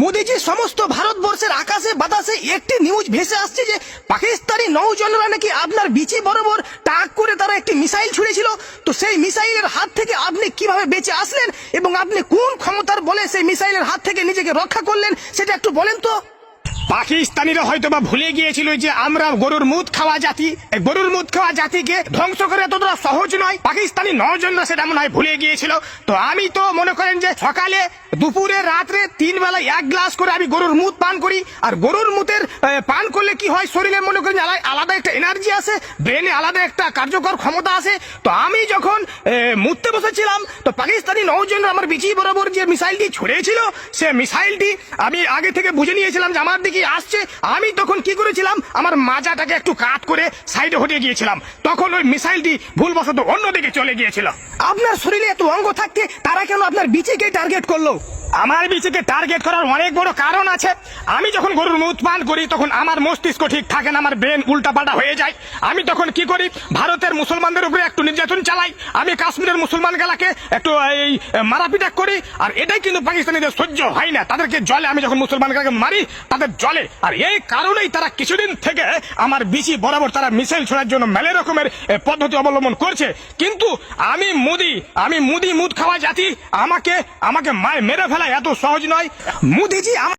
মোদিজি সমস্ত ভারতবর্ষের আকাশে বাতাসে একটি নিউজ ভেসে আসছে যে পাকিস্তানি নৌজনরা নাকি আপনার বিচি বরাবর টাক করে তারা একটি মিসাইল ছুড়েছিল। তো সেই মিসাইলের হাত থেকে আপনি কীভাবে বেঁচে আসলেন এবং আপনি কোন ক্ষমতার বলে সেই মিসাইলের হাত থেকে নিজেকে রক্ষা করলেন, সেটা একটু বলেন তো। পাকিস্তানিরা হয়তো বা ভুলে গিয়েছিল যে আমরা গরুর মুদ খাওয়া জাতি। গরুর মুদ খাওয়া জাতিকে ধ্বংস করে এতটা সহজ নয়। পাকিস্তানি নজনরা সেটা মনে হয় ভুলে গিয়েছিল। তো আমি তো মনে করেন যে সকালে, দুপুরে, রাত্রে তিন বেলা এক গ্লাস করে আমি গরুর মুদ পান করি। আর গরুর মুতের পান করলে কি হয়? শরীরে মনে করেন আলা- আলাদা একটা এনার্জি আছে ব্রেনে আলাদা একটা কার্যকর ক্ষমতা আছে তো আমি যখন মুততে বসেছিলাম, তো পাকিস্তানি নৌজনরা আমার বিচি বরাবর যে মিসাইলটি ছুড়েছিল, সে মিসাইলটি আমি আগে থেকে বুঝে নিয়েছিলাম যে আমার দিকে আসছে, আমি তখন কি করেছিলাম? আমার মাজাটাকে একটু কাট করে সাইডে হটে গিয়েছিলাম। তখন ওই মিসাইলটি ভুলবশত অন্যদিকে চলে গিয়েছিল। আপনার শরীরে এত অঙ্গ থাকতে তারা কেন আপনার বিচিকে টার্গেট করল? আমার বিচিকে টার্গেট করার অনেক বড় কারণ আছে। আমি যখন গরুর মুখ পান করি, তখন আমার মস্তিষ্ক ঠিক থাকে না, আমার ব্রেন উল্টাপাল্টা হয়ে যায়। আমি তখন কি করি? ভারতের মুসলমানদের উপরে একটু নির্যাতন চালাই, আমি কাশ্মীরের মুসলমান গেলাকে একটু এই মারাপিটা করি, আর এটাই কিন্তু পাকিস্তানিদের সহ্য হয় না। তাদেরকে জলে আমি যখন মুসলমান গেলাকে মারি, তাদের জলে। আর এই কারণেই তারা কিছুদিন থেকে আমার বিচি বরাবর তারা মিসাইল ছোড়ার জন্য মেলে রকমের পদ্ধতি অবলম্বন করছে। কিন্তু আমি মুদি আমি মুদি মুদ খাওয়া জাতি, আমাকে আমাকে মায় মেরে ফেলা এত সহজ নয়। মুদিজি